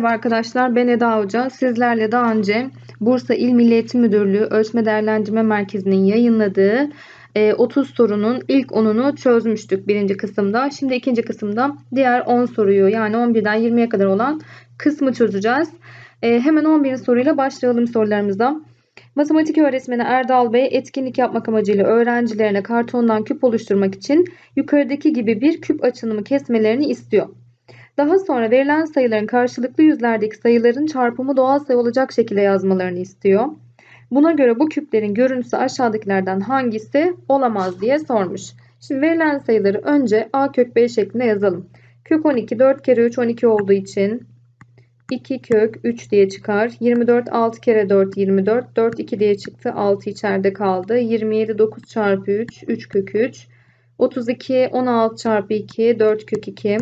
Merhaba arkadaşlar ben Eda Hoca. Sizlerle daha önce Bursa İl Milli Eğitim Müdürlüğü Ölçme Değerlendirme Merkezi'nin yayınladığı 30 e, sorunun ilk 10'unu çözmüştük birinci kısımda. Şimdi ikinci kısımda diğer 10 soruyu yani 11'den 20'ye kadar olan kısmı çözeceğiz. E, hemen 11. soruyla başlayalım sorularımıza. Matematik öğretmeni Erdal Bey etkinlik yapmak amacıyla öğrencilerine kartondan küp oluşturmak için yukarıdaki gibi bir küp açılımı kesmelerini istiyor. Daha sonra verilen sayıların karşılıklı yüzlerdeki sayıların çarpımı doğal sayı olacak şekilde yazmalarını istiyor. Buna göre bu küplerin görüntüsü aşağıdakilerden hangisi olamaz diye sormuş. Şimdi verilen sayıları önce a kök b şeklinde yazalım. Kök 12 4 kere 3 12 olduğu için 2 kök 3 diye çıkar. 24 6 kere 4 24. 4 2 diye çıktı. 6 içeride kaldı. 27 9 çarpı 3 3 kök 3. 32 16 çarpı 2 4 kök 2.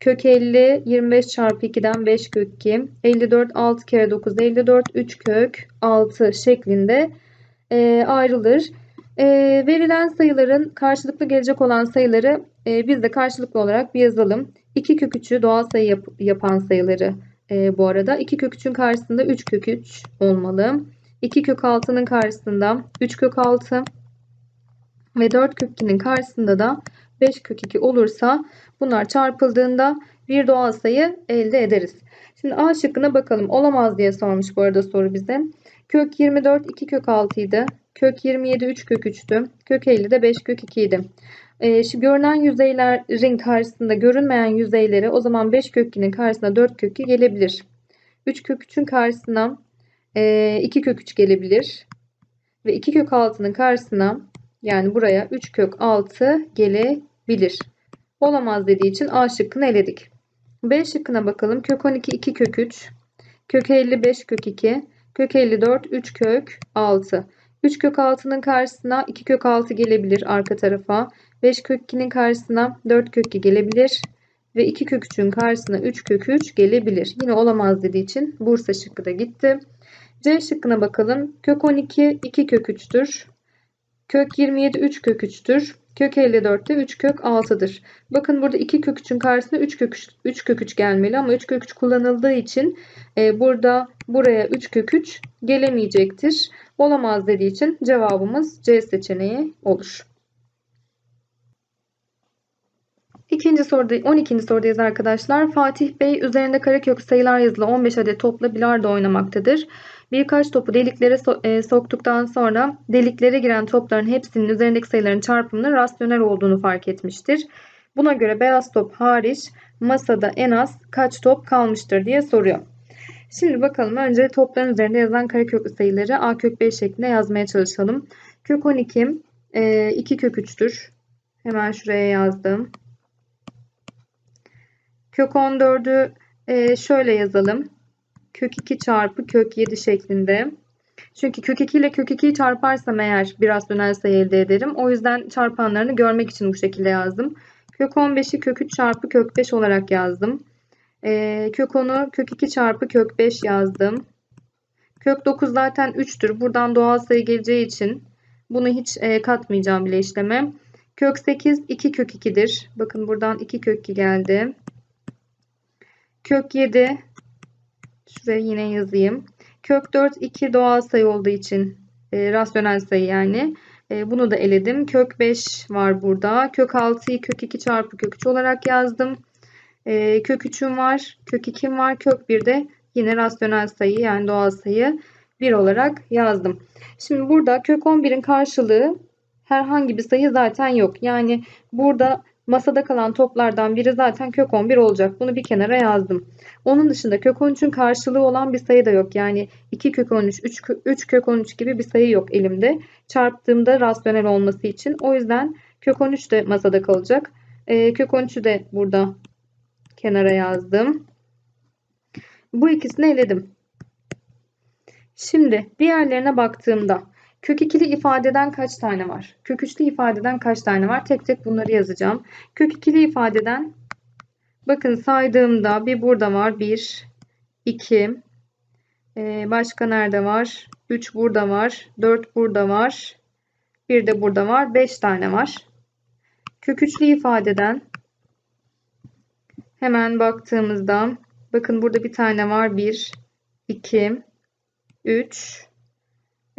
Kök 50 25 çarpı 2'den 5 kök 2. 54 6 kere 9 54 3 kök 6 şeklinde e, ayrılır. E, verilen sayıların karşılıklı gelecek olan sayıları e, biz de karşılıklı olarak bir yazalım. 2 kök 3'ü doğal sayı yap, yapan sayıları e, bu arada. 2 kök 3'ün karşısında 3 kök 3 olmalı. 2 kök 6'nın karşısında 3 kök 6 ve 4 kök 2'nin karşısında da 5 kök 2 olursa bunlar çarpıldığında bir doğal sayı elde ederiz. Şimdi A şıkkına bakalım. Olamaz diye sormuş bu arada soru bize. Kök 24 2 kök 6 idi. Kök 27 3 kök 3'tü. Kök 50 de 5 kök 2 idi. Ee, şimdi görünen yüzeylerin karşısında görünmeyen yüzeyleri o zaman 5 kök 2'nin karşısına 4 kök 2 gelebilir. 3 kök 3'ün karşısına e, 2 kök 3 gelebilir. Ve 2 kök 6'nın karşısına yani buraya 3 kök 6 gelebilir. Olamaz dediği için A şıkkını eledik. B şıkkına bakalım. Kök 12 2 kök 3. Kök 55 kök 2. Kök 54 3 kök 6. 3 kök 6'nın karşısına 2 kök 6 gelebilir arka tarafa. 5 kök 2'nin karşısına 4 kök 2 gelebilir. Ve 2 kök 3'ün karşısına 3 kök 3 gelebilir. Yine olamaz dediği için Bursa şıkkı da gitti. C şıkkına bakalım. Kök 12 2 kök 3'tür. Kök 27 3 kök 3'tür. Kök 54 de 3 kök 6'dır. Bakın burada 2 kök 3'ün karşısına 3 kök 3, 3 kök 3 gelmeli ama 3 kök 3 kullanıldığı için e, burada buraya 3 kök 3 gelemeyecektir. Olamaz dediği için cevabımız C seçeneği olur. İkinci soruda 12. sorudayız arkadaşlar. Fatih Bey üzerinde karekök sayılar yazılı 15 adet topla bilardo oynamaktadır. Birkaç topu deliklere so e, soktuktan sonra deliklere giren topların hepsinin üzerindeki sayıların çarpımının rasyonel olduğunu fark etmiştir. Buna göre beyaz top hariç masada en az kaç top kalmıştır diye soruyor. Şimdi bakalım önce topların üzerinde yazılan kareköklü sayıları a kök 5 şeklinde yazmaya çalışalım. Kök 12 e, 2 kök 3'tür. Hemen şuraya yazdım. Kök 14'ü e, şöyle yazalım kök 2 çarpı kök 7 şeklinde. Çünkü kök 2 ile kök 2'yi çarparsam eğer bir rasyonel sayı elde ederim. O yüzden çarpanlarını görmek için bu şekilde yazdım. Kök 15'i kök 3 çarpı kök 5 olarak yazdım. Ee, kök 10'u kök 2 çarpı kök 5 yazdım. Kök 9 zaten 3'tür. Buradan doğal sayı geleceği için bunu hiç e, katmayacağım bile işleme. Kök 8 2 kök 2'dir. Bakın buradan 2 kök 2 geldi. Kök 7 Şuraya yine yazayım. Kök 4 2 doğal sayı olduğu için e, rasyonel sayı yani. E, bunu da eledim. Kök 5 var burada. Kök 6'yı kök 2 çarpı kök 3 olarak yazdım. E, kök 3'üm var. Kök 2'm var. Kök 1 de yine rasyonel sayı yani doğal sayı 1 olarak yazdım. Şimdi burada kök 11'in karşılığı herhangi bir sayı zaten yok. Yani burada Masada kalan toplardan biri zaten kök 11 olacak. Bunu bir kenara yazdım. Onun dışında kök 13'ün karşılığı olan bir sayı da yok. Yani 2 kök 13, 3, 3 kök 13 gibi bir sayı yok elimde. Çarptığımda rasyonel olması için. O yüzden kök 13 de masada kalacak. E, kök 13'ü de burada kenara yazdım. Bu ikisini eledim. Şimdi diğerlerine baktığımda Kök ikili ifadeden kaç tane var? Kök üçlü ifadeden kaç tane var? Tek tek bunları yazacağım. Kök ikili ifadeden bakın saydığımda bir burada var. 1, 2, ee, başka nerede var? 3 burada var. 4 burada var. Bir de burada var. 5 tane var. Kök üçlü ifadeden hemen baktığımızda Bakın burada bir tane var. 1, 2, 3.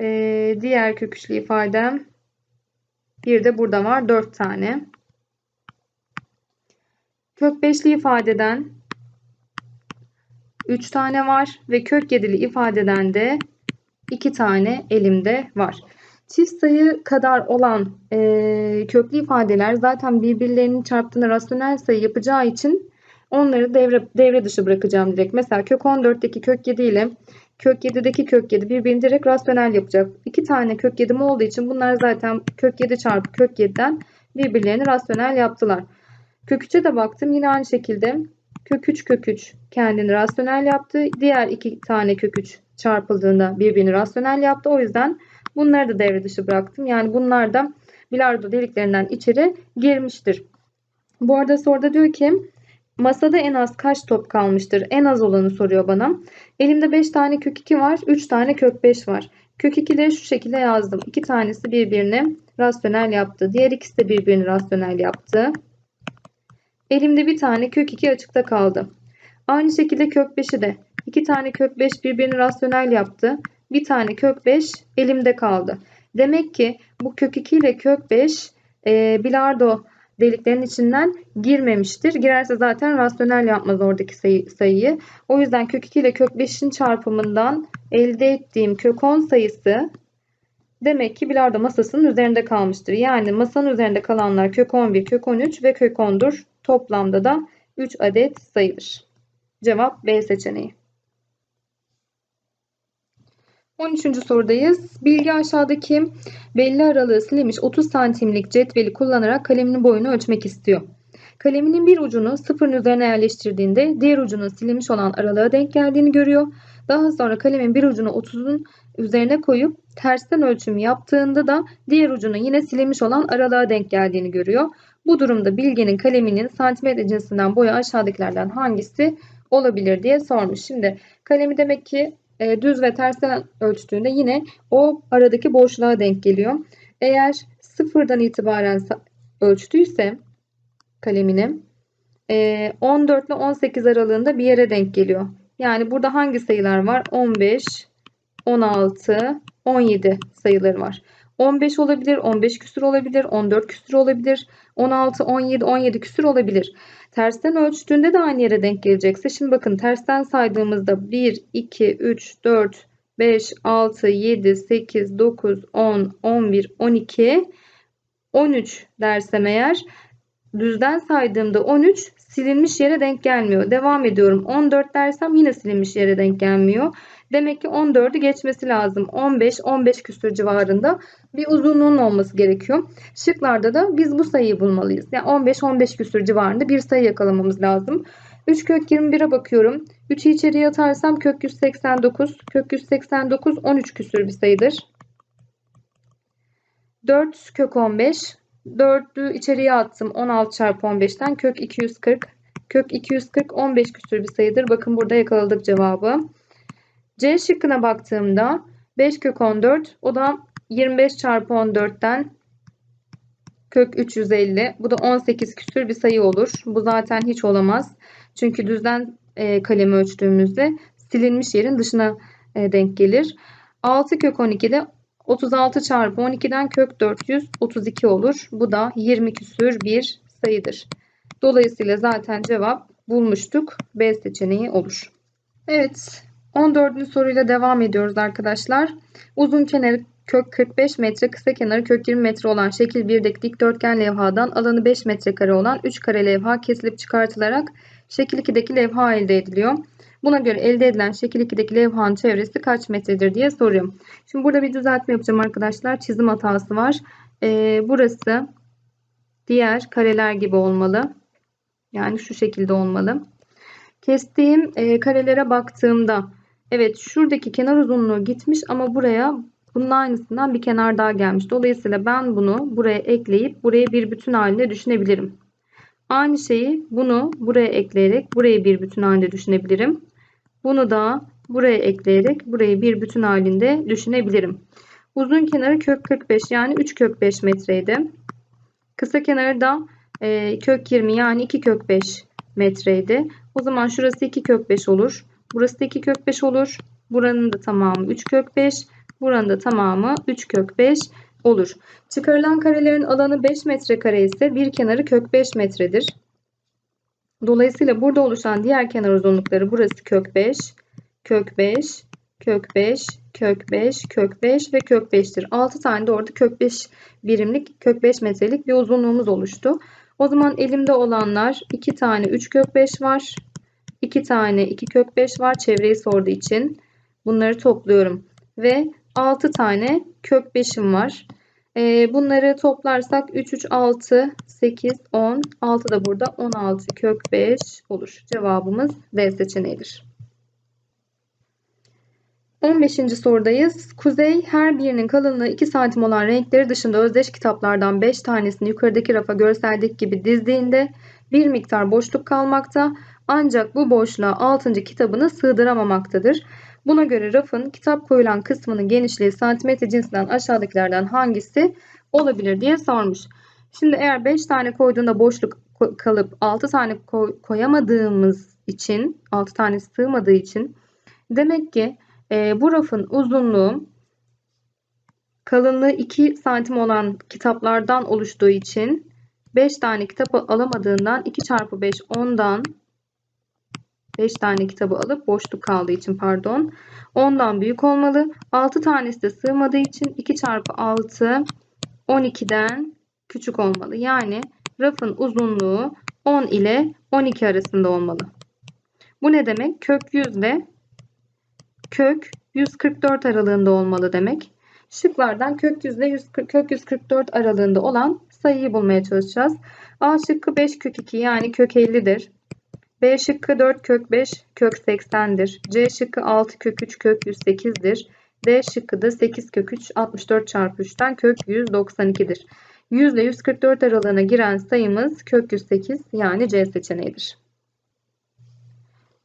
Ee, diğer kök üçlü ifadem. Bir de burada var. 4 tane. Kök beşli ifadeden 3 tane var ve kök yedili ifadeden de 2 tane elimde var. Çift sayı kadar olan e, köklü ifadeler zaten birbirlerinin çarptığında rasyonel sayı yapacağı için onları devre, devre dışı bırakacağım direkt. Mesela kök 14'teki kök 7 ile kök 7'deki kök 7 birbirini direkt rasyonel yapacak. İki tane kök 7'm olduğu için bunlar zaten kök 7 çarpı kök 7'den birbirlerini rasyonel yaptılar. Kök 3'e de baktım yine aynı şekilde kök 3 kök 3 kendini rasyonel yaptı. Diğer iki tane kök 3 çarpıldığında birbirini rasyonel yaptı. O yüzden bunları da devre dışı bıraktım. Yani bunlar da bilardo deliklerinden içeri girmiştir. Bu arada soruda diyor ki masada en az kaç top kalmıştır? En az olanı soruyor bana. Elimde 5 tane kök 2 var. 3 tane kök 5 var. Kök 2'leri şu şekilde yazdım. 2 tanesi birbirini rasyonel yaptı. Diğer ikisi de birbirini rasyonel yaptı. Elimde bir tane kök 2 açıkta kaldı. Aynı şekilde kök 5'i de 2 tane kök 5 birbirini rasyonel yaptı. Bir tane kök 5 elimde kaldı. Demek ki bu kök 2 ile kök 5 e, bilardo deliklerin içinden girmemiştir. Girerse zaten rasyonel yapmaz oradaki sayı, sayıyı. O yüzden kök 2 ile kök 5'in çarpımından elde ettiğim kök 10 sayısı demek ki bilardo masasının üzerinde kalmıştır. Yani masanın üzerinde kalanlar kök 11, kök 13 ve kök 10'dur. Toplamda da 3 adet sayılır. Cevap B seçeneği. 13. sorudayız. Bilgi aşağıdaki belli aralığı silinmiş 30 santimlik cetveli kullanarak kaleminin boyunu ölçmek istiyor. Kaleminin bir ucunu sıfırın üzerine yerleştirdiğinde diğer ucunun silinmiş olan aralığa denk geldiğini görüyor. Daha sonra kalemin bir ucunu 30'un üzerine koyup tersten ölçüm yaptığında da diğer ucunun yine silinmiş olan aralığa denk geldiğini görüyor. Bu durumda bilgenin kaleminin santimetre cinsinden boyu aşağıdakilerden hangisi olabilir diye sormuş. Şimdi kalemi demek ki e, düz ve tersten ölçtüğünde yine o aradaki boşluğa denk geliyor. Eğer sıfırdan itibaren ölçtüyse kalemini e, 14 ile 18 aralığında bir yere denk geliyor. Yani burada hangi sayılar var? 15, 16, 17 sayıları var. 15 olabilir, 15 küsür olabilir, 14 küsür olabilir, 16, 17, 17 küsür olabilir. Tersten ölçtüğünde de aynı yere denk gelecekse. Şimdi bakın tersten saydığımızda 1, 2, 3, 4, 5, 6, 7, 8, 9, 10, 11, 12, 13 dersem eğer düzden saydığımda 13 silinmiş yere denk gelmiyor. Devam ediyorum. 14 dersem yine silinmiş yere denk gelmiyor. Demek ki 14'ü geçmesi lazım. 15, 15 küsur civarında bir uzunluğun olması gerekiyor. Şıklarda da biz bu sayıyı bulmalıyız. Yani 15, 15 küsur civarında bir sayı yakalamamız lazım. 3 kök 21'e bakıyorum. 3'ü içeriye atarsam kök 189. Kök 189 13 küsür bir sayıdır. 4 kök 15. 4'ü içeriye attım. 16 çarpı 15'ten kök 240. Kök 240 15 küsür bir sayıdır. Bakın burada yakaladık cevabı. C şıkkına baktığımda 5 kök 14 o da 25 çarpı 14'ten kök 350 bu da 18 küsür bir sayı olur. Bu zaten hiç olamaz. Çünkü düzden e, kalemi ölçtüğümüzde silinmiş yerin dışına e, denk gelir. 6 kök 12 de 36 çarpı 12'den kök 432 olur. Bu da 20 küsür bir sayıdır. Dolayısıyla zaten cevap bulmuştuk. B seçeneği olur. Evet 14. soruyla devam ediyoruz arkadaşlar. Uzun kenarı kök 45 metre, kısa kenarı kök 20 metre olan şekil 1'deki dikdörtgen levhadan alanı 5 metrekare olan 3 kare levha kesilip çıkartılarak şekil 2'deki levha elde ediliyor. Buna göre elde edilen şekil 2'deki levhanın çevresi kaç metredir diye soruyorum. Şimdi burada bir düzeltme yapacağım arkadaşlar. Çizim hatası var. Ee, burası diğer kareler gibi olmalı. Yani şu şekilde olmalı. Kestiğim e, karelere baktığımda Evet şuradaki kenar uzunluğu gitmiş ama buraya bunun aynısından bir kenar daha gelmiş. Dolayısıyla ben bunu buraya ekleyip buraya bir bütün halinde düşünebilirim. Aynı şeyi bunu buraya ekleyerek burayı bir bütün halinde düşünebilirim. Bunu da buraya ekleyerek burayı bir bütün halinde düşünebilirim. Uzun kenarı kök 45 yani 3 kök 5 metreydi. Kısa kenarı da e, kök 20 yani 2 kök 5 metreydi. O zaman şurası 2 kök 5 olur. Burası da 2 kök 5 olur. Buranın da tamamı 3 kök 5. Buranın da tamamı 3 kök 5 olur. Çıkarılan karelerin alanı 5 metrekare ise bir kenarı kök 5 metredir. Dolayısıyla burada oluşan diğer kenar uzunlukları burası kök 5, kök 5, kök 5, kök 5, kök 5 ve kök 5'tir. 6 tane de orada kök 5 birimlik, kök 5 metrelik bir uzunluğumuz oluştu. O zaman elimde olanlar 2 tane 3 kök 5 var. 2 tane 2 kök 5 var. Çevreyi sorduğu için bunları topluyorum. Ve 6 tane kök 5'im var. Ee, bunları toplarsak 3, 3, 6, 8, 10. 6 da burada 16 kök 5 olur. Cevabımız D seçeneğidir. 15. sorudayız. Kuzey her birinin kalınlığı 2 santim olan renkleri dışında özdeş kitaplardan 5 tanesini yukarıdaki rafa görseldeki gibi dizdiğinde bir miktar boşluk kalmakta ancak bu boşluğa 6. kitabını sığdıramamaktadır. Buna göre rafın kitap koyulan kısmının genişliği santimetre cinsinden aşağıdakilerden hangisi olabilir diye sormuş. Şimdi eğer 5 tane koyduğunda boşluk kalıp 6 tane koy koyamadığımız için 6 tane sığmadığı için demek ki e, bu rafın uzunluğu kalınlığı 2 santim olan kitaplardan oluştuğu için 5 tane kitap alamadığından 2 çarpı 5 10'dan 5 tane kitabı alıp boşluk kaldığı için pardon 10'dan büyük olmalı. 6 tanesi de sığmadığı için 2 çarpı 6 12'den küçük olmalı. Yani rafın uzunluğu 10 ile 12 arasında olmalı. Bu ne demek? Kök 100 ile kök 144 aralığında olmalı demek. Şıklardan kök 100 ile 100, kök 144 aralığında olan sayıyı bulmaya çalışacağız. A şıkkı 5 kök 2 yani kök 50'dir. B şıkkı 4 kök 5 kök 80'dir. C şıkkı 6 kök 3 kök 108'dir. D şıkkı da 8 kök 3 64 çarpı 3'ten kök 192'dir. 100 ile 144 aralığına giren sayımız kök 108 yani C seçeneğidir.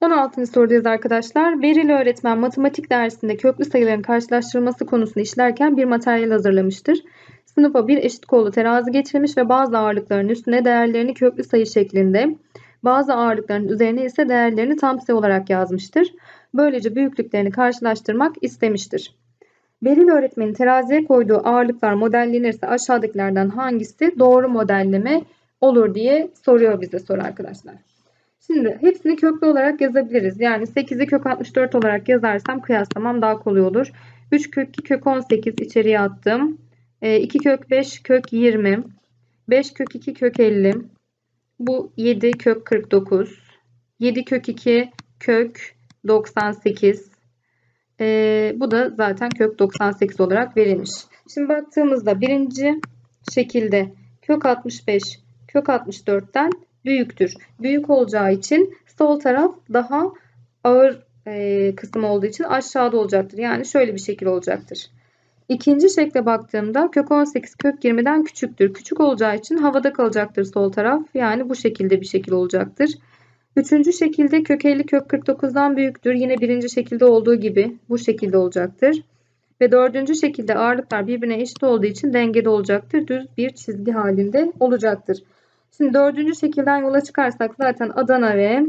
16. sorudayız arkadaşlar. Beril öğretmen matematik dersinde köklü sayıların karşılaştırılması konusunu işlerken bir materyal hazırlamıştır. Sınıfa bir eşit kollu terazi getirilmiş ve bazı ağırlıkların üstüne değerlerini köklü sayı şeklinde, bazı ağırlıkların üzerine ise değerlerini tam sayı olarak yazmıştır. Böylece büyüklüklerini karşılaştırmak istemiştir. Beril öğretmenin teraziye koyduğu ağırlıklar modellenirse aşağıdakilerden hangisi doğru modelleme olur diye soruyor bize soru arkadaşlar. Şimdi hepsini köklü olarak yazabiliriz. Yani 8'i kök 64 olarak yazarsam kıyaslamam daha kolay olur. 3 kök 2 kök 18 içeriye attım. 2 kök 5 kök 20. 5 kök 2 kök 50. Bu 7 kök 49. 7 kök 2 kök 98. Ee, bu da zaten kök 98 olarak verilmiş. Şimdi baktığımızda birinci şekilde kök 65 kök 64'ten büyüktür. Büyük olacağı için sol taraf daha ağır e, kısım olduğu için aşağıda olacaktır. Yani şöyle bir şekil olacaktır. İkinci şekle baktığımda kök 18 kök 20'den küçüktür. Küçük olacağı için havada kalacaktır sol taraf. Yani bu şekilde bir şekil olacaktır. Üçüncü şekilde kök 50 kök 49'dan büyüktür. Yine birinci şekilde olduğu gibi bu şekilde olacaktır. Ve dördüncü şekilde ağırlıklar birbirine eşit olduğu için dengede olacaktır. Düz bir çizgi halinde olacaktır. Şimdi dördüncü şekilden yola çıkarsak zaten Adana ve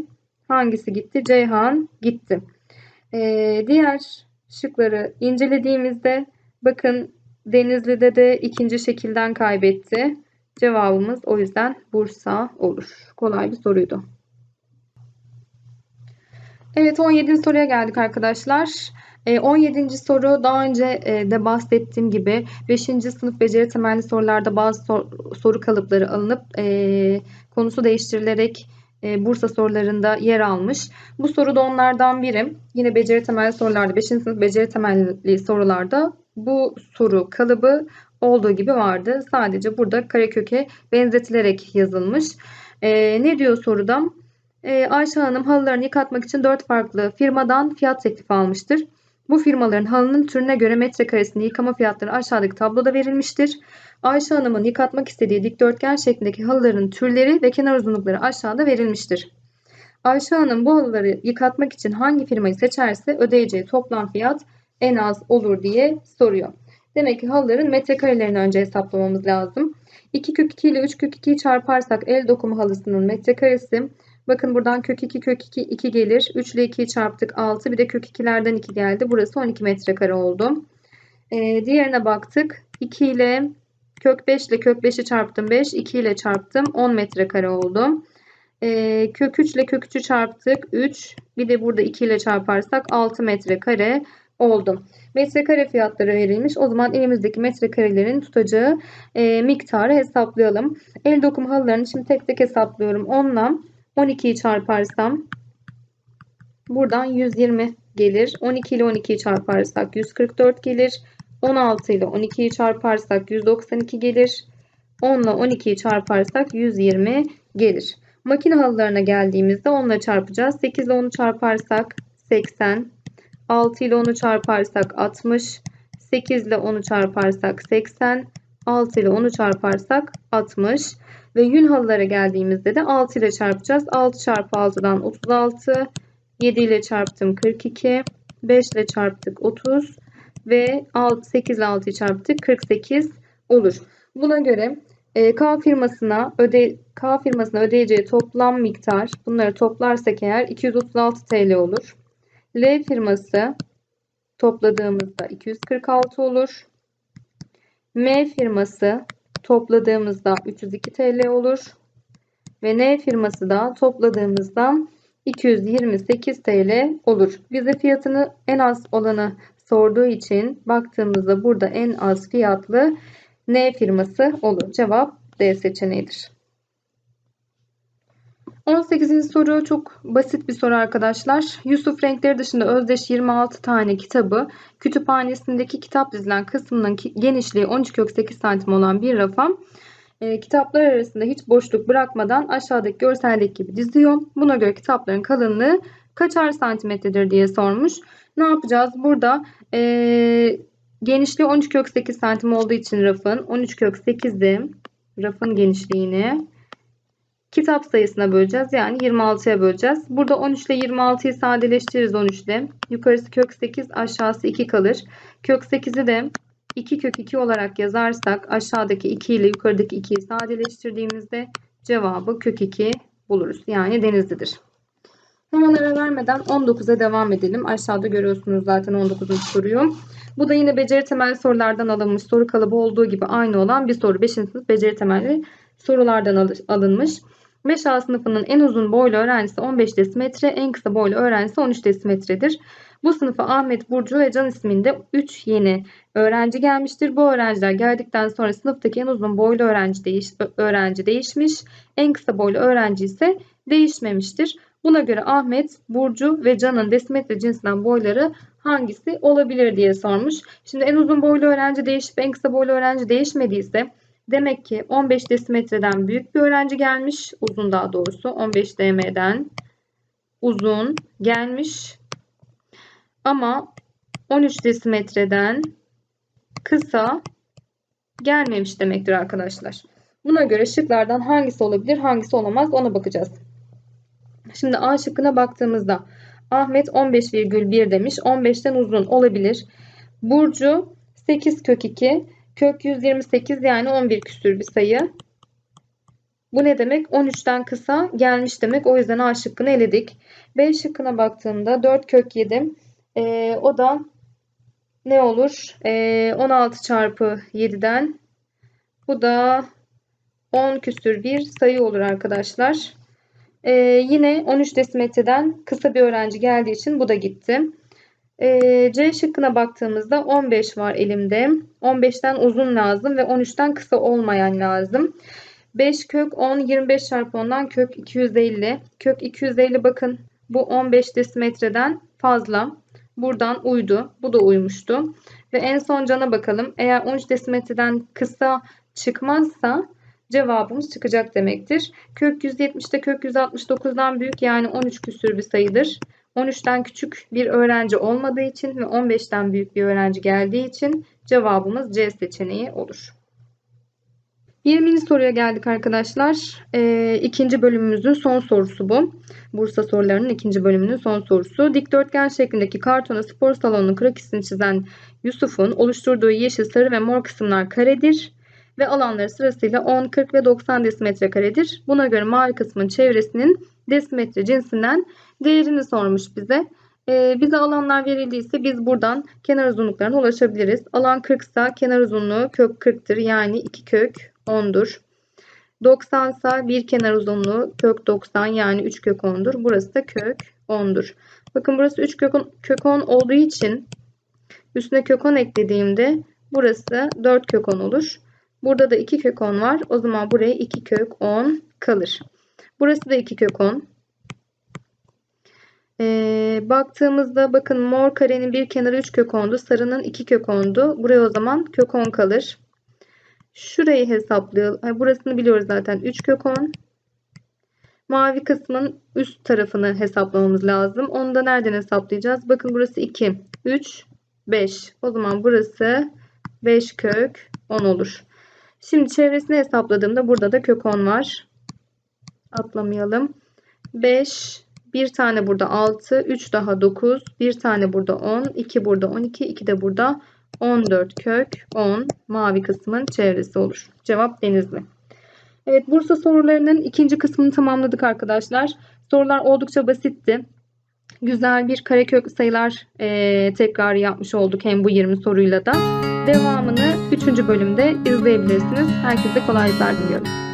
hangisi gitti? Ceyhan gitti. Ee, diğer şıkları incelediğimizde bakın Denizli'de de ikinci şekilden kaybetti. Cevabımız o yüzden Bursa olur. Kolay bir soruydu. Evet 17. soruya geldik arkadaşlar. 17. Ee, soru daha önce e, de bahsettiğim gibi 5. sınıf beceri temelli sorularda bazı soru kalıpları alınıp e, konusu değiştirilerek e, Bursa sorularında yer almış. Bu soru da onlardan biri. Yine beceri temelli sorularda 5. sınıf beceri temelli sorularda bu soru kalıbı olduğu gibi vardı. Sadece burada kareköke benzetilerek yazılmış. Ne diyor soruda? Ayşe Hanım halılarını yıkatmak için 4 farklı firmadan fiyat teklifi almıştır. Bu firmaların halının türüne göre metrekaresini yıkama fiyatları aşağıdaki tabloda verilmiştir. Ayşe Hanım'ın yıkatmak istediği dikdörtgen şeklindeki halıların türleri ve kenar uzunlukları aşağıda verilmiştir. Ayşe Hanım bu halıları yıkatmak için hangi firmayı seçerse ödeyeceği toplam fiyat en az olur diye soruyor. Demek ki halıların metrekarelerini önce hesaplamamız lazım. 2 kök 2 ile 3 kök 2'yi çarparsak el dokumu halısının metrekaresi Bakın buradan kök 2 kök 2 2 gelir. 3 ile 2'yi çarptık 6. Bir de kök 2'lerden 2 geldi. Burası 12 metrekare oldu. Ee, diğerine baktık. 2 ile kök 5 ile kök 5'i çarptım 5. 2 ile çarptım 10 metrekare oldu. Ee, kök 3 ile kök 3'ü çarptık 3. Bir de burada 2 ile çarparsak 6 metrekare oldu. Metrekare fiyatları verilmiş. O zaman elimizdeki metrekarelerin tutacağı e, miktarı hesaplayalım. El dokum halılarını şimdi tek tek hesaplıyorum. 10 ile 12'yi çarparsam buradan 120 gelir. 12 ile 12'yi çarparsak 144 gelir. 16 ile 12'yi çarparsak 192 gelir. 10 ile 12'yi çarparsak 120 gelir. Makine halılarına geldiğimizde 10 ile çarpacağız. 8 ile 10'u çarparsak 80. 6 ile 10'u çarparsak 60. 8 ile 10'u çarparsak 80. 6 ile 10'u çarparsak 60. Ve yün halılara geldiğimizde de 6 ile çarpacağız. 6 çarpı 6'dan 36. 7 ile çarptım 42. 5 ile çarptık 30. Ve 8 ile 6'yı çarptık 48 olur. Buna göre e, K firmasına öde K firmasına ödeyeceği toplam miktar bunları toplarsak eğer 236 TL olur. L firması topladığımızda 246 olur. M firması topladığımızda 302 TL olur. Ve N firması da topladığımızda 228 TL olur. Bize fiyatını en az olanı sorduğu için baktığımızda burada en az fiyatlı N firması olur. Cevap D seçeneğidir. 18. soru çok basit bir soru arkadaşlar. Yusuf renkleri dışında özdeş 26 tane kitabı kütüphanesindeki kitap dizilen kısmının genişliği 13 kök 8 santim olan bir rafa e, kitaplar arasında hiç boşluk bırakmadan aşağıdaki görseldeki gibi diziyor. Buna göre kitapların kalınlığı kaçar santimetredir diye sormuş. Ne yapacağız? Burada e, genişliği 13 kök 8 santim olduğu için rafın 13 kök 8'i rafın genişliğini kitap sayısına böleceğiz. Yani 26'ya böleceğiz. Burada 13 ile 26'yı sadeleştiririz 13 ile. Yukarısı kök 8 aşağısı 2 kalır. Kök 8'i de 2 kök 2 olarak yazarsak aşağıdaki 2 ile yukarıdaki 2'yi sadeleştirdiğimizde cevabı kök 2 buluruz. Yani denizlidir. Hemen ara vermeden 19'a devam edelim. Aşağıda görüyorsunuz zaten 19. soruyu. Bu da yine beceri temel sorulardan alınmış. Soru kalıbı olduğu gibi aynı olan bir soru. 5. sınıf beceri temelli sorulardan alınmış. 5A sınıfının en uzun boylu öğrencisi 15 desimetre, en kısa boylu öğrencisi 13 desimetredir. Bu sınıfa Ahmet, Burcu ve Can isminde 3 yeni öğrenci gelmiştir. Bu öğrenciler geldikten sonra sınıftaki en uzun boylu öğrenci, değiş, öğrenci değişmiş. En kısa boylu öğrenci ise değişmemiştir. Buna göre Ahmet, Burcu ve Can'ın desimetre cinsinden boyları hangisi olabilir diye sormuş. Şimdi en uzun boylu öğrenci değişip en kısa boylu öğrenci değişmediyse Demek ki 15 desimetreden büyük bir öğrenci gelmiş. Uzun daha doğrusu 15 dm'den uzun gelmiş. Ama 13 desimetreden kısa gelmemiş demektir arkadaşlar. Buna göre şıklardan hangisi olabilir hangisi olamaz ona bakacağız. Şimdi A şıkkına baktığımızda Ahmet 15,1 demiş. 15'ten uzun olabilir. Burcu 8 kök 2 Kök 128 yani 11 küsür bir sayı. Bu ne demek? 13'ten kısa gelmiş demek. O yüzden A şıkkını eledik. B şıkkına baktığımda 4 kök 7. Ee, o da ne olur? Ee, 16 çarpı 7'den. Bu da 10 küsür bir sayı olur arkadaşlar. Ee, yine 13 desimetreden kısa bir öğrenci geldiği için bu da gitti. E, C şıkkına baktığımızda 15 var elimde. 15'ten uzun lazım ve 13'ten kısa olmayan lazım. 5 kök 10 25 çarpı 10'dan kök 250. Kök 250 bakın bu 15 desimetreden fazla. Buradan uydu. Bu da uymuştu. Ve en son cana bakalım. Eğer 13 desimetreden kısa çıkmazsa cevabımız çıkacak demektir. Kök 170'te kök 169'dan büyük yani 13 küsür bir sayıdır. 13'ten küçük bir öğrenci olmadığı için ve 15'ten büyük bir öğrenci geldiği için cevabımız C seçeneği olur. 20. soruya geldik arkadaşlar. E, ikinci bölümümüzün son sorusu bu. Bursa sorularının ikinci bölümünün son sorusu. Dikdörtgen şeklindeki kartona spor salonunun krakisini çizen Yusuf'un oluşturduğu yeşil, sarı ve mor kısımlar karedir. ve alanları sırasıyla 10, 40 ve 90 desimetre karedir. Buna göre mavi kısmın çevresinin desimetre cinsinden değerini sormuş bize. Ee, bize alanlar verildiyse biz buradan kenar uzunluklarına ulaşabiliriz. Alan 40 ise kenar uzunluğu kök 40'tır. Yani 2 kök 10'dur. 90 ise bir kenar uzunluğu kök 90 yani 3 kök 10'dur. Burası da kök 10'dur. Bakın burası 3 kök 10, kök 10 olduğu için üstüne kök 10 eklediğimde burası 4 kök 10 olur. Burada da 2 kök 10 var. O zaman buraya 2 kök 10 kalır. Burası da 2 kök 10. Ee, baktığımızda bakın mor karenin bir kenarı 3 kök 10'du. Sarının 2 kök 10'du. Buraya o zaman kök 10 kalır. Şurayı hesaplayalım. Ha, Burasını biliyoruz zaten. 3 kök 10. Mavi kısmın üst tarafını hesaplamamız lazım. Onu da nereden hesaplayacağız? Bakın burası 2, 3, 5. O zaman burası 5 kök 10 olur. Şimdi çevresini hesapladığımda burada da kök 10 var. Atlamayalım. 5, bir tane burada 6, 3 daha 9, bir tane burada 10, 2 burada 12, 2 de burada 14 kök 10 mavi kısmın çevresi olur. Cevap Denizli. Evet Bursa sorularının ikinci kısmını tamamladık arkadaşlar. Sorular oldukça basitti. Güzel bir karekök sayılar e, tekrarı yapmış olduk hem bu 20 soruyla da. Devamını 3. bölümde izleyebilirsiniz. Herkese kolaylıklar diliyorum.